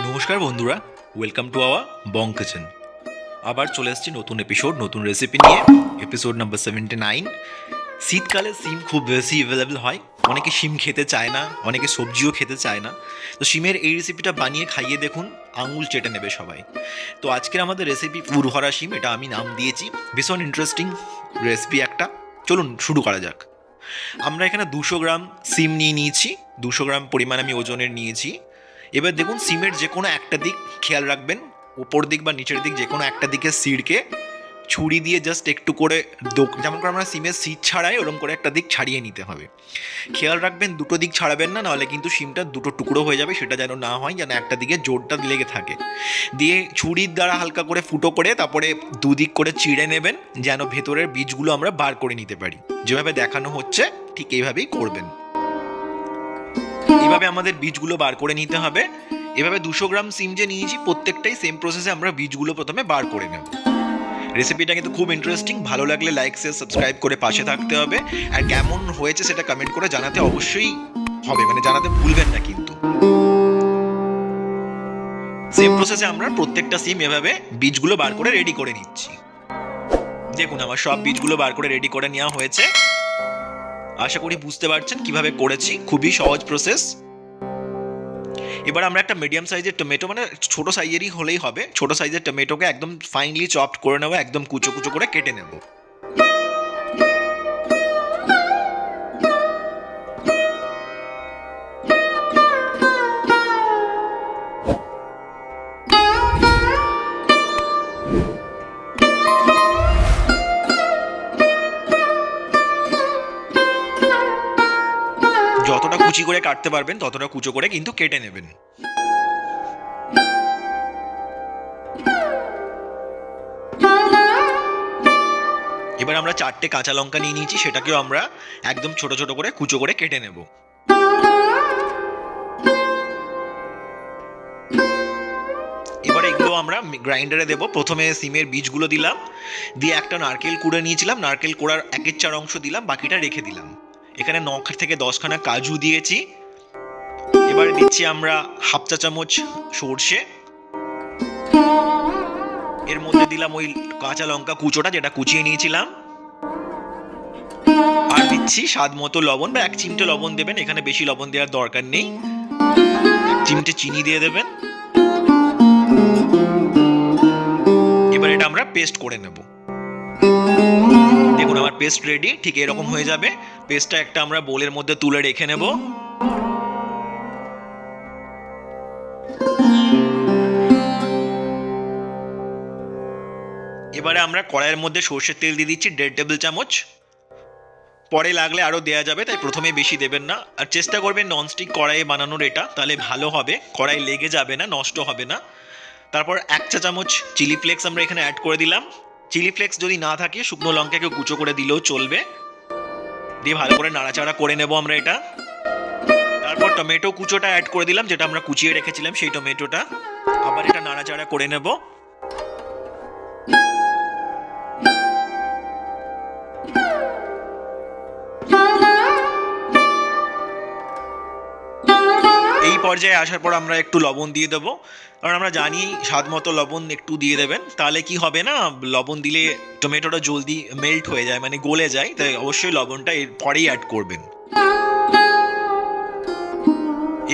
নমস্কার বন্ধুরা welcome to our Bong kitchen আবার চলে এসেছি নতুন এপিসোড নতুন রেসিপি নিয়ে। এপিসোড নাম্বার সেভেন্টি নাইন শীতকালে সিম খুব বেশি অ্যাভেলেবেল হয়। অনেকে সিম খেতে চায় না, অনেকে সবজিও খেতে চায় না। তো সিমের এই রেসিপিটা বানিয়ে খাইয়ে দেখুন, আঙুল চেটে নেবে সবাই। তো আজকের আমাদের রেসিপি পুরহরা সিম, এটা আমি নাম দিয়েছি। ভীষণ ইন্টারেস্টিং রেসিপি একটা। চলুন শুরু করা যাক। আমরা এখানে দুশো গ্রাম সিম নিয়ে নিয়েছি। দুশো গ্রাম পরিমাণ আমি ওজনের নিয়েছি। এবার দেখুন সিমের যে কোনো একটা দিক খেয়াল রাখবেন, উপর দিক বা নিচের দিক যে কোনো একটা দিকে সিডকে ছুরি দিয়ে জাস্ট একটু করে যেমন করে আমরা সিমের সিট ছাড়াই ওরকম করে একটা দিক ছাড়িয়ে নিতে হবে। খেয়াল রাখবেন দুটো দিক ছাড়াবেন না, নাহলে কিন্তু সিমটা দুটো টুকরো হয়ে যাবে, সেটা যেন না হয়, যেন একটা দিকে জোরটা লেগে থাকে। দিয়ে ছুরির দ্বারা হালকা করে ফুটো করে তারপরে দুদিক করে চিড়ে নেবেন, যেন ভেতরের বীজগুলো আমরা বার করে নিতে পারি। যেভাবে দেখানো হচ্ছে, ঠিক এইভাবেই করবেন। এইভাবে আমাদের বীজগুলো বার করে নিতে হবে। এভাবে দুশো গ্রাম সিম যে নিয়েছি, প্রত্যেকটাই সেম প্রসেসে আমরা বীজগুলো প্রথমে বার করে নেব। রেসিপিটা কিন্তু খুব ইন্টারেস্টিং ভালো লাগলে লাইক শেয়ার সাবস্ক্রাইব করে পাশে থাকতে হবে। আর কেমন হয়েছে সেটা কমেন্ট করে জানাতে অবশ্যই হবে মানে জানাতে ভুলবেন না কিন্তু। সেম প্রসেসে আমরা প্রত্যেকটা সিম এভাবে বীজগুলো বার করে রেডি করে নিচ্ছি। দেখুন, আমার সব বীজগুলো বার করে রেডি করে নেওয়া হয়েছে। আশা করি বুঝতে পারছেন কীভাবে করেছি। খুবই সহজ প্রসেস এবার আমরা একটা মিডিয়াম সাইজের টমেটো মানে ছোট সাইজেরই হলেই হবে। ছোট সাইজের টমেটোকে একদম ফাইনলি চপড করে নেব, একদম কুচো কুচো করে কেটে নেব। কুচি করে কাটতে পারবেন, ততটা কুচো করে কিন্তু কেটে নেবেন। এবার আমরা চারটে কাঁচা লঙ্কা নিয়ে নিয়েছি, সেটাকেও আমরা একদম ছোট ছোট করে কুচো করে কেটে নেব। এবার এগুলো আমরা গ্রাইন্ডারে দেব। প্রথমে সিমের বীজগুলো দিলাম, দিয়ে একটা নারকেল কুড়ে নিয়েছিলাম, নারকেল কোড়ার একের চার অংশ দিলাম, বাকিটা রেখে দিলাম। এখানে ন থেকে দশখানা কাজু দিয়েছি। এবার দিচ্ছি আমরা হাফ চা চামচ সর্ষে। এর মধ্যে দিলাম ওই কাঁচা লঙ্কা কুচোটা যেটা কুচিয়ে নিয়েছিলাম। আর দিচ্ছি স্বাদ মতো লবণ বা এক চিমটে লবণ দেবেন, এখানে বেশি লবণ দেওয়ার দরকার নেই। এক চিমটে চিনি দিয়ে দেবেন। এবার এটা আমরা পেস্ট করে নেব। দেখুন, আমার পেস্ট রেডি ঠিক এরকম হয়ে যাবে। পেস্টটা একটা আমরা বোলের মধ্যে তুলে রেখে নেব। এবারে আমরা কড়াইয়ের মধ্যে সর্ষের তেল দিয়ে দিচ্ছি দেড় টেবিল চামচ। পরে লাগলে আরও দেওয়া যাবে, তাই প্রথমে বেশি দেবেন না। আর চেষ্টা করবেন ননস্টিক কড়াইয়ে বানানোর এটা, তাহলে ভালো হবে। কড়াই লেগে যাবে না, নষ্ট হবে না। তারপর এক চা চামচ চিলি ফ্লেক্স আমরা এখানে অ্যাড করে দিলাম। চিলি ফ্লেক্স যদি না থাকে, শুকনো লঙ্কাকে কুচো করে দিলেও চলবে। দিয়ে ভালো করে নাড়াচাড়া করে নেব আমরা এটা। তারপর টমেটো কুচোটা অ্যাড করে দিলাম, যেটা আমরা কুচিয়ে রেখেছিলাম, সেই টমেটোটা আবার এটা নাড়াচাড়া করে নেব। পর্যায়ে আসার পর আমরা একটু লবণ দিয়ে দেবো। কারণ আমরা জানি স্বাদ মতো লবণ একটু দিয়ে দেবেন। তাহলে কি হবে না, লবণ দিলে টমেটোটা জলদি মেল্ট হয়ে যায় মানে গলে যায়। তাই অবশ্যই লবণটা এর পরেই অ্যাড করবেন।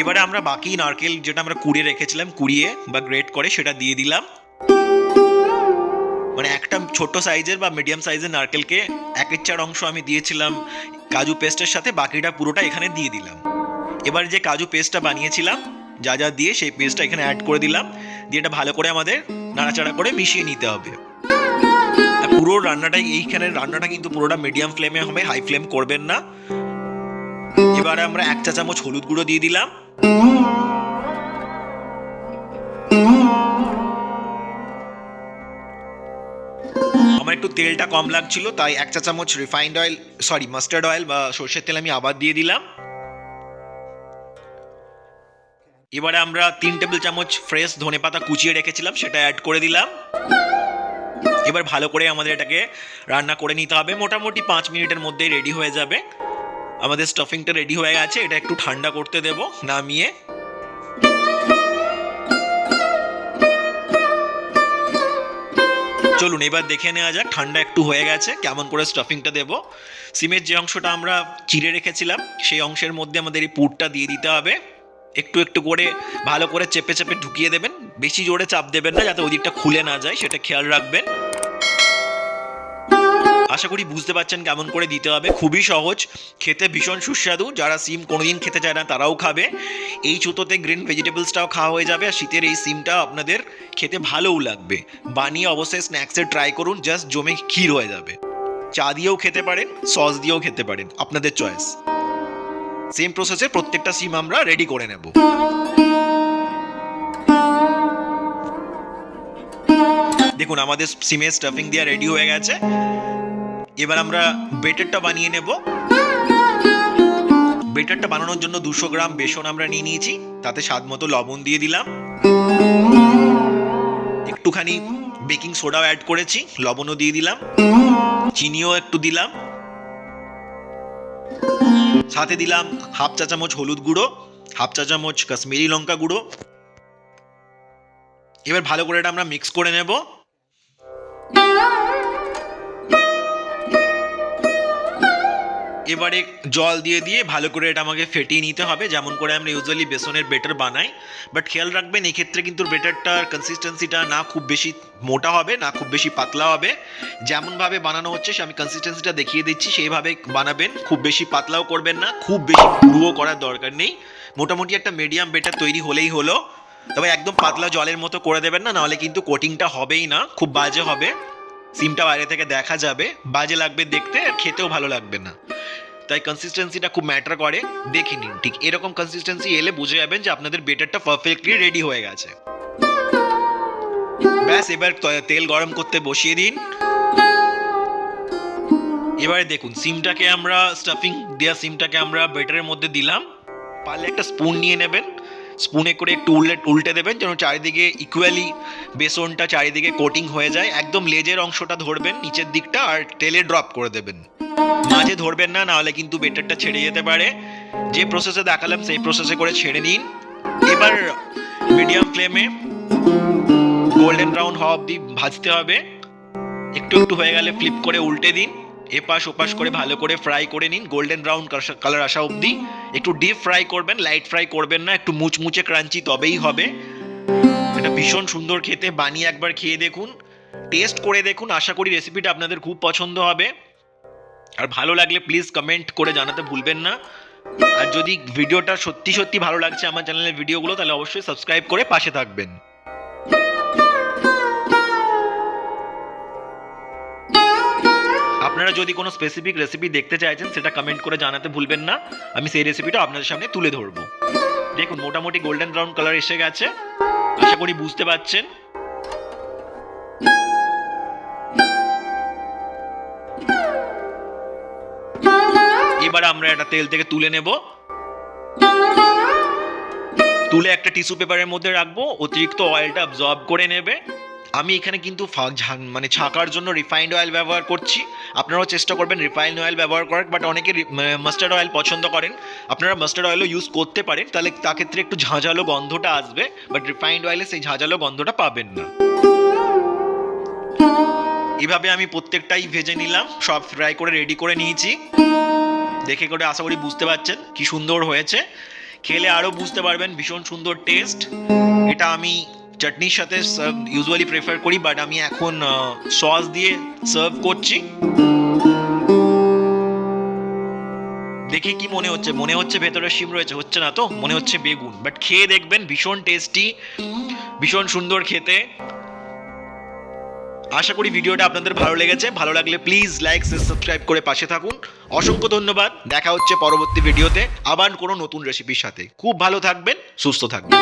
এবারে আমরা বাকি নারকেল যেটা আমরা কুড়িয়ে রেখেছিলাম, কুড়িয়ে বা গ্রেট করে সেটা দিয়ে দিলাম। মানে একটা ছোট সাইজের বা মিডিয়াম সাইজের নারকেলকে একের চার অংশ আমি দিয়েছিলাম, কাজু পেস্টের সাথে, বাকিটা পুরোটা এখানে দিয়ে দিলাম। এবার যে কাজু পেস্টটা বানিয়েছিলাম, যা যা দিয়ে সেই পেস্টটা এখানে অ্যাড করে দিলাম, দিয়ে এটা ভালো করে আমাদের নাড়াচাড়া করে মিশিয়ে নিতে হবে। পুরো রান্নাটাই এইখানে রান্নাটা কিন্তু পুরোটা মিডিয়াম ফ্লেমে হবে হাই ফ্লেম করবেন না। এবারে আমরা এক চা চামচ হলুদ গুঁড়ো দিয়ে দিলাম। আমার একটু তেলটা কম লাগছিল, তাই এক চা চামচ refined oil sorry mustard oil বা সর্ষের তেল আমি আবার দিয়ে দিলাম। এবারে আমরা তিন টেবিল চামচ ফ্রেশ ধনে পাতা কুচিয়ে রেখেছিলাম, সেটা অ্যাড করে দিলাম। এবার ভালো করে আমাদের এটাকে রান্না করে নিতে হবে। মোটামুটি পাঁচ মিনিটের মধ্যেই রেডি হয়ে যাবে। আমাদের স্টাফিংটা রেডি হয়ে গেছে, এটা একটু ঠান্ডা করতে দেব, নামিয়ে। চলুন, এবার দেখে নেওয়া যাক, ঠান্ডা একটু হয়ে গেছে, কেমন করে স্টাফিংটা দেব। সিমের যে অংশটা আমরা চিড়ে রেখেছিলাম, সেই অংশের মধ্যে আমাদের এই পুরটা দিয়ে দিতে হবে। একটু একটু করে ভালো করে চেপে চেপে ঢুকিয়ে দেবেন। বেশি জোরে চাপ দেবেন না, যাতে ওই দিকটা খুলে না যায়, সেটা খেয়াল রাখবেন। আশা করি বুঝতে পারছেন কেমন করে দিতে হবে। খুবই সহজ, খেতে ভীষণ সুস্বাদু। যারা সিম কোনোদিন খেতে চায় না, তারাও খাবে। এই চুতোতে গ্রিন ভেজিটেবলসটাও খাওয়া হয়ে যাবে, আর শীতের এই সিমটা আপনাদের খেতে ভালোও লাগবে। বানিয়ে অবশ্যই স্ন্যাক্সে ট্রাই করুন, জাস্ট জমে ক্ষীর হয়ে যাবে। চা দিয়েও খেতে পারেন, সস দিয়েও খেতে পারেন, আপনাদের চয়েস। সেম প্রসেসে প্রত্যেকটা সিম আমরা রেডি করে নেব। দেখুন, আমাদের সিমের স্টাফিং দিয়ে রেডি হয়ে গেছে। এবার আমরা বেটারটা বানিয়ে নেব। বেটারটা বানানোর জন্য দুশো গ্রাম বেসন আমরা নিয়ে নিয়েছি। তাতে স্বাদ মতো লবণ দিয়ে দিলাম। একটুখানি বেকিং সোডাও অ্যাড করেছি, লবণও দিয়ে দিলাম। চিনিও একটু দিলাম। সাথে দিলাম হাফ চা চামচ হলুদ গুঁড়ো, হাফ চা চামচ কাশ্মীরি লঙ্কা গুঁড়ো। এবার ভালো করে এটা আমরা মিক্স করে নেব। এবারে জল দিয়ে দিয়ে ভালো করে এটা আমাকে ফেটিয়ে নিতে হবে। যেমন করে আমরা ইউজুয়ালি বেসনের বেটার বানাই। বাট খেয়াল রাখবেন এই ক্ষেত্রে কিন্তু বেটারটার কনসিস্টেন্সিটা না খুব বেশি মোটা হবে, না খুব বেশি পাতলা হবে। যেমনভাবে বানানো হচ্ছে, সে আমি কনসিস্টেন্সিটা দেখিয়ে দিচ্ছি। সেইভাবে বানাবেন, খুব বেশি পাতলাও করবেন না, খুব বেশি গুঁড়ো করার দরকার নেই। মোটামুটি একটা মিডিয়াম বেটার তৈরি হলেই হলো। তবে একদম পাতলা জলের মতো করে দেবেন না, নাহলে কিন্তু কোটিংটা হবেই না। খুব বাজে হবে। সিমটা বাইরে থেকে দেখা যাবে। বাজে লাগবে দেখতে, আর খেতেও ভালো লাগবে না। তাই কনসিস্টেন্সিটা খুব ম্যাটার করে, দেখে নিন, ঠিক এরকম কনসিস্টেন্সি এলে বুঝে যাবেন যে আপনাদের বেটারটা পারফেক্টলি রেডি হয়ে গেছে। ব্যাস, এবার তেল গরম করতে বসিয়ে দিন। এবারে দেখুন, সিমটাকে আমরা স্টাফিং দেওয়া সিমটাকে আমরা বেটারের মধ্যে দিলাম। পারলে একটা স্পুন নিয়ে নেবেন। স্পুনে করে একটু উল্টে উল্টে দেবেন যেন চারিদিকে ইকুয়ালি বেসনটা চারিদিকে কোটিং হয়ে যায়। একদম লেজের অংশটা ধরবেন, নিচের দিকটা, আর তেলে ড্রপ করে দেবেন। মাঝে ধরবেন না, নাহলে কিন্তু বেটারটা ছেড়ে যেতে পারে। যে প্রসেসে দেখালাম, সেই প্রসেসে করে ছেড়ে নিন এবার মিডিয়াম ফ্লেমে গোল্ডেন ব্রাউন হওয়া অবধি ভাজতে হবে। একটু একটু হয়ে গেলে ফ্লিপ করে উল্টে দিন। এপাশ ওপাশ করে ভালো করে ফ্রাই করে নিন। গোল্ডেন ব্রাউন কালার আসা অবধি। একটু ডিপ ফ্রাই করবেন লাইট ফ্রাই করবেন না, একটু মুচমুচে ক্রাঞ্চি তবেই হবে। এটা ভীষণ সুন্দর খেতে। বানিয়ে একবার খেয়ে দেখুন। টেস্ট করে দেখুন। আশা করি রেসিপিটা আপনাদের খুব পছন্দ হবে। আর ভালো লাগলে প্লিজ কমেন্ট করে জানাতে ভুলবেন না। আর যদি ভিডিওটা সত্যি সত্যি ভালো লাগছে আমার চ্যানেলের ভিডিওগুলো, তাহলে অবশ্যই সাবস্ক্রাইব করে পাশে থাকবেন। আপনারা যদি কোনো স্পেসিফিক রেসিপি দেখতে চাইছেন, সেটা কমেন্ট করে জানাতে ভুলবেন না। আমি সেই রেসিপিটা আপনাদের সামনে তুলে ধরবো। দেখুন, মোটামুটি গোল্ডেন ব্রাউন কালার এসে গেছে। আশা করি বুঝতে পারছেন। এবার আমরা এটা তেল থেকে তুলে নেব। তুলে একটা টিস্যু পেপারের মধ্যে রাখব, অতিরিক্ত অয়েলটা অ্যাবজর্ব করে নেবে। আমি এখানে কিন্তু মানে ছাকার জন্য রিফাইন্ড অয়েল ব্যবহার করছি। আপনারাও চেষ্টা করবেন রিফাইন্ড অয়েল ব্যবহার করার বাট অনেকে মাস্টার্ড অয়েল পছন্দ করেন। আপনারা মাস্টার্ড অয়েলও ইউজ করতে পারেন, তাহলে তা ক্ষেত্রে একটু ঝাঁঝালো গন্ধটা আসবে বাট রিফাইন্ড অয়েলে সেই ঝাঁঝালো গন্ধটা পাবেন না। এভাবে আমি প্রত্যেকটাই ভেজে নিলাম, সব ফ্রাই করে রেডি করে নিয়েছি। দেখে করে আশা করি বুঝতে পারছেন কি সুন্দর হয়েছে। খেলে আরও বুঝতে পারবেন, ভীষণ সুন্দর টেস্ট এটা আমি চাটনির সাথে ইউজুয়ালি প্রেফার করি বাট আমি এখন সস দিয়ে সার্ভ করছি। দেখে কি মনে হচ্ছে? মনে হচ্ছে ভেতরে শিম রয়েছে, হচ্ছে না তো? মনে হচ্ছে বেগুন। বাট খেয়ে দেখবেন, ভীষণ টেস্টি ভীষণ সুন্দর খেতে। আশা করি ভিডিওটা আপনাদের ভালো লেগেছে। ভালো লাগলে প্লিজ লাইক সাবস্ক্রাইব করে পাশে থাকুন। অসংখ্য ধন্যবাদ। দেখা হচ্ছে পরবর্তী ভিডিওতে। আবার কোনো নতুন রেসিপির সাথে। খুব ভালো থাকবেন, সুস্থ থাকবেন।